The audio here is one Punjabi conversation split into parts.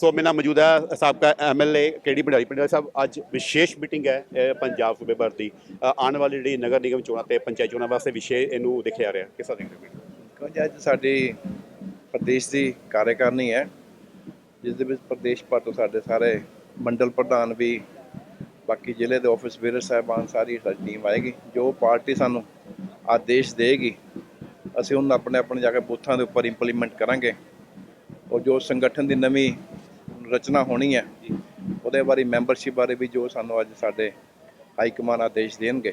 ਸੋ ਮੇਰੇ ਨਾਲ ਮੌਜੂਦ ਹੈ ਸਾਬਕਾ ਐਮਐਲਏ ਕਿਹੜੀ ਭੰਡਾਰੀ? ਭੰਡਾਰੀ ਸਾਹਿਬ, ਅੱਜ ਵਿਸ਼ੇਸ਼ ਮੀਟਿੰਗ ਹੈ ਪੰਜਾਬ ਸੂਬੇ ਭਰ ਦੀ। ਆਉਣ ਵਾਲੀ ਜਿਹੜੀ ਨਗਰ ਨਿਗਮ ਚੋਣਾਂ ਤੇ ਪੰਚਾਇਤ ਚੋਣਾਂ ਵਾਸਤੇ ਵਿਸ਼ੇ ਇਹਨੂੰ ਦੇਖਿਆ ਰਿਹਾ। ਕਿਸ ਤਰ੍ਹਾਂ ਦੇਖਦੇ ਹੋ ਕਿਉਂਕਿ ਅੱਜ ਸਾਡੀ ਪ੍ਰਦੇਸ਼ ਦੀ ਕਾਰਜਕਾਰਨੀ ਹੈ, ਜਿਸ ਦੇ ਵਿੱਚ ਪ੍ਰਦੇਸ਼ ਭਰ ਤੋਂ ਸਾਡੇ ਸਾਰੇ ਮੰਡਲ ਪ੍ਰਧਾਨ ਵੀ, ਬਾਕੀ ਜ਼ਿਲ੍ਹੇ ਦੇ ਆਫਿਸ ਵੀਰ ਸਾਹਿਬਾਨ ਸਾਰੀ ਸਾਡੀ ਟੀਮ ਆਏਗੀ, ਜੋ ਪਾਰਟੀ ਸਾਨੂੰ ਆਦੇਸ਼ ਦੇਗੀ ਅਸੀਂ ਉਹਨਾਂ ਆਪਣੇ ਆਪਣੇ ਜਾ ਕੇ ਬੂਥਾਂ ਦੇ ਉੱਪਰ ਇੰਪਲੀਮੈਂਟ ਕਰਾਂਗੇ, ਔਰ ਜੋ ਸੰਗਠਨ ਦੀ ਨਵੀਂ ਰਚਨਾ ਹੋਣੀ ਹੈ। ਉਹਦੇ ਬਾਰੇ ਮੈਂਬਰਸ਼ਿਪ ਬਾਰੇ ਵੀ ਜੋ ਸਾਨੂੰ ਅੱਜ ਸਾਡੇ ਹਾਈ ਕਮਾਨ ਆਦੇਸ਼ ਦੇਣਗੇ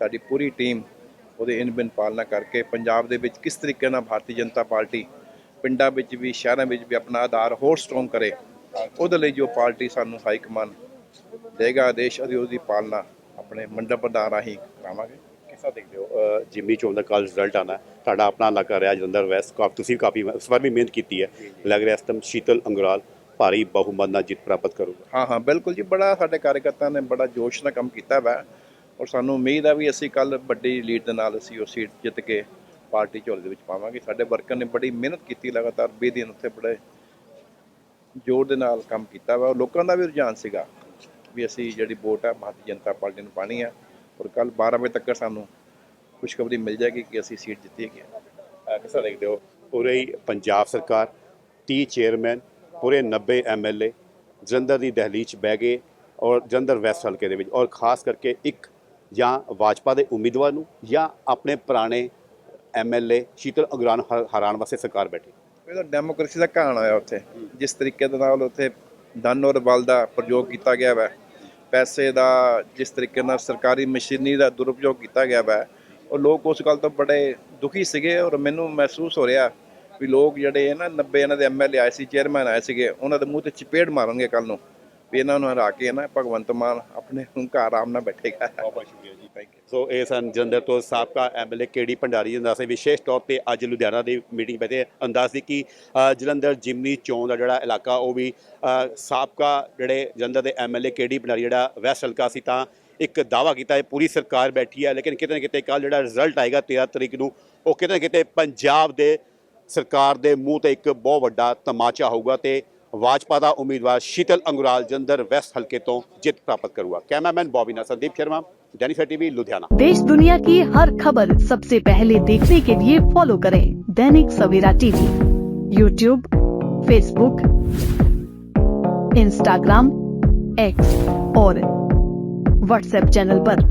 ਸਾਡੀ ਪੂਰੀ ਟੀਮ ਉਹਦੇ ਇਨਬਿਨ ਪਾਲਣਾ ਕਰਕੇ ਪੰਜਾਬ ਦੇ ਵਿੱਚ ਕਿਸ ਤਰੀਕੇ ਨਾਲ ਭਾਰਤੀ ਜਨਤਾ ਪਾਰਟੀ ਪਿੰਡਾਂ ਵਿੱਚ ਵੀ ਸ਼ਹਿਰਾਂ ਵਿੱਚ ਵੀ ਆਪਣਾ ਆਧਾਰ ਹੋਰ ਸਟਰੋਂਗ ਕਰੇ ਉਹਦੇ ਲਈ ਜੋ ਪਾਰਟੀ ਸਾਨੂੰ ਹਾਈ ਕਮਾਨ ਦੇਗਾ ਆਦੇਸ਼ ਅਸੀਂ ਉਹਦੀ ਪਾਲਣਾ ਆਪਣੇ ਮੰਡਲ ਪ੍ਰਧਾਨ ਰਾਹੀਂ ਕਰਾਵਾਂਗੇ। ਕਿਸ ਦੇਖਦੇ ਹੋ? ਜਿਮਨੀ ਚੋਣ ਦਾ ਕੱਲ ਰਿਜ਼ਲਟ ਆਣਾ ਤੁਹਾਡਾ ਆਪਣਾ ਇਲਾਕਾ ਰਿਹਾ ਜਲੰਧਰ ਵੈਸਟ ਕਾਫੀ ਤੁਸੀਂ ਕਾਫੀ ਇਸ ਵਾਰ ਵੀ ਮਿਹਨਤ ਕੀਤੀ ਹੈ। ਲੱਗ ਰਿਹਾ ਇਸ ਟਾਈਮ ਸ਼ੀਤਲ ਅੰਗਰਾਲ। ਭਾਰੀ ਬਹੁਮਤ ਨਾਲ ਜਿੱਤ ਪ੍ਰਾਪਤ ਕਰੂਗਾ। ਹਾਂ ਹਾਂ ਬਿਲਕੁਲ ਜੀ ਬੜਾ ਸਾਡੇ ਕਾਰਜਕਰਤਾ ਨੇ ਬੜਾ ਜੋਸ਼ ਨਾਲ ਕੰਮ ਕੀਤਾ ਵਾ ਔਰ ਸਾਨੂੰ ਉਮੀਦ ਆ ਵੀ ਅਸੀਂ ਕੱਲ ਵੱਡੀ ਲੀਡ ਦੇ ਨਾਲ ਅਸੀਂ ਉਹ ਸੀਟ ਜਿੱਤ ਕੇ ਪਾਰਟੀ ਝੋਲੇ ਦੇ ਵਿੱਚ ਪਾਵਾਂਗੇ। ਸਾਡੇ ਵਰਕਰ ਨੇ ਬੜੀ ਮਿਹਨਤ ਕੀਤੀ ਲਗਾਤਾਰ 20 ਦਿਨ ਉੱਥੇ ਬੜੇ ਜ਼ੋਰ ਦੇ ਨਾਲ ਕੰਮ ਕੀਤਾ ਵਾ ਲੋਕਾਂ ਦਾ ਵੀ ਰੁਝਾਨ ਸੀਗਾ ਵੀ ਅਸੀਂ ਜਿਹੜੀ ਵੋਟ ਆ ਭਾਰਤੀ ਜਨਤਾ ਪਾਰਟੀ ਨੂੰ ਪਾਣੀ ਆ ਔਰ ਕੱਲ 12 ਵਜੇ ਤੱਕ ਸਾਨੂੰ ਖੁਸ਼ਖਬਰੀ ਮਿਲ ਜਾਏਗੀ ਕਿ ਅਸੀਂ ਸੀਟ ਜਿੱਤੀ ਅ, ਕਿਸ ਦੇਖਦੇ ਹੋ ਪੂਰੇ ਹੀ ਪੰਜਾਬ ਸਰਕਾਰ 30 ਚੇਅਰਮੈਨ ਪੂਰੇ 90 ਐਮਐਲਏ ਜਲੰਧਰ ਦੀ ਦਹਲੀਜ਼ 'ਚ ਬਹਿ ਗਏ ਔਰ ਜਲੰਧਰ ਵੈਸਟ ਹਲਕੇ ਦੇ ਵਿੱਚ ਔਰ ਖਾਸ ਕਰਕੇ ਇੱਕ ਜਾਂ ਵਾਜਪਾ ਦੇ ਉਮੀਦਵਾਰ ਨੂੰ ਜਾਂ ਆਪਣੇ ਪੁਰਾਣੇ ਐਮਐਲਏ ਸ਼ੀਤਲ ਅਗਰਾਨ ਹਰਾਨ ਵਾਸਤੇ ਸਰਕਾਰ ਬੈਠੀ। ਇਹ ਤਾਂ ਡੈਮੋਕ੍ਰੇਸੀ ਦਾ ਕਹਾਣ ਹੋਇਆ ਉੱਥੇ। ਜਿਸ ਤਰੀਕੇ ਦੇ ਨਾਲ ਉੱਥੇ ਧਨ ਔਰ ਬਲ ਦਾ ਪ੍ਰਯੋਗ ਕੀਤਾ ਗਿਆ ਵਾ। ਪੈਸੇ ਦਾ ਜਿਸ ਤਰੀਕੇ ਨਾਲ ਸਰਕਾਰੀ ਮਸ਼ੀਨਰੀ ਦਾ ਦੁਰਉਪਯੋਗ ਕੀਤਾ ਗਿਆ ਵਾ। ਉਹ ਲੋਕ ਉਸ ਗੱਲ ਤੋਂ ਬੜੇ ਦੁਖੀ ਸੀਗੇ ਔਰ ਮੈਨੂੰ ਮਹਿਸੂਸ ਹੋ ਰਿਹਾ ਵੀ ਲੋਕ ਜਿਹੜੇ ਹੈ ਨਾ 90 ਇਹਨਾਂ ਦੇ ਐਮਐਲਏ ਆਏ ਸੀ ਚੇਅਰਮੈਨ ਆਏ ਸੀਗੇ, ਉਹਨਾਂ ਦੇ ਮੂੰਹ ਤੇ ਚਪੇੜ ਮਾਰਨਗੇ ਕੱਲ ਨੂੰ ਵੀ ਇਹਨਾਂ ਨੂੰ ਹਰਾ ਕੇ ਨਾ ਭਗਵੰਤ ਮਾਨ ਆਪਣੇ ਘਰ ਆਰਾਮ ਨਾਲ ਬੈਠੇਗਾ। ਬਹੁਤ ਬਹੁਤ ਸ਼ੁਕਰੀਆ ਜੀ ਥੈਂਕ ਯੂ ਸੋ ਇਹ ਸਨ ਜਲੰਧਰ ਤੋਂ ਸਾਬਕਾ ਐਮਐਲਏ ਕਿਹੜੀ ਭੰਡਾਰੀ ਜੀ ਅੰਦਾਜ਼ੇ ਵਿਸ਼ੇਸ਼ ਤੌਰ ਤੇ ਅੱਜ ਲੁਧਿਆਣਾ ਦੀ ਮੀਟਿੰਗ ਬੈਠੇ ਅੰਦਾਜ਼ ਸੀ ਕਿ ਜਲੰਧਰ ਜਿਮਨੀ ਚੋਣ ਦਾ ਜਿਹੜਾ ਇਲਾਕਾ, ਉਹ ਵੀ ਸਾਬਕਾ ਜਿਹੜੇ ਜਲੰਧਰ ਦੇ ਐਮਐਲਏ ਕਿਹੜੀ ਭੰਡਾਰੀ ਜਿਹੜਾ ਵੈਸਟ ਹਲਕਾ ਸੀ, ਤਾਂ ਇੱਕ ਦਾਵਾ ਕੀਤਾ ਹੈ, ਪੂਰੀ ਸਰਕਾਰ ਬੈਠੀ ਹੈ, ਲੇਕਿਨ ਕਿਤੇ ਨਾ ਕਿਤੇ ਕੱਲ ਜਿਹੜਾ ਰਿਜ਼ਲਟ ਆਏਗਾ 13 ਤਰੀਕ ਨੂੰ, ਉਹ ਕਿਤੇ ਨਾ ਕਿਤੇ ਪੰਜਾਬ ਦੇ ਸਰਕਾਰ ਦੇ ਮੂੰਹ ਤੇ ਇੱਕ ਬਹੁਤ ਵੱਡਾ ਤਮਾਚਾ ਹੋਊਗਾ ਤੇ ਵਾਜਪਾ ਦਾ ਉਮੀਦਵਾਰ ਸ਼ੀਤਲ ਅੰਗੁਰਾਲ ਜੰਦਰ ਵੈਸਟ ਹਲਕੇ ਤੋਂ ਜਿੱਤ ਪ੍ਰਾਪਤ ਕਰੂਗਾ कैमरामैन बॉबी ना संदीप शर्मा जनिफा टीवी लुधियाना देश दुनिया की हर खबर सबसे पहले देखने के लिए फॉलो करें Dainik Savera TV YouTube Facebook Instagram X और व्हाट्सएप चैनल पर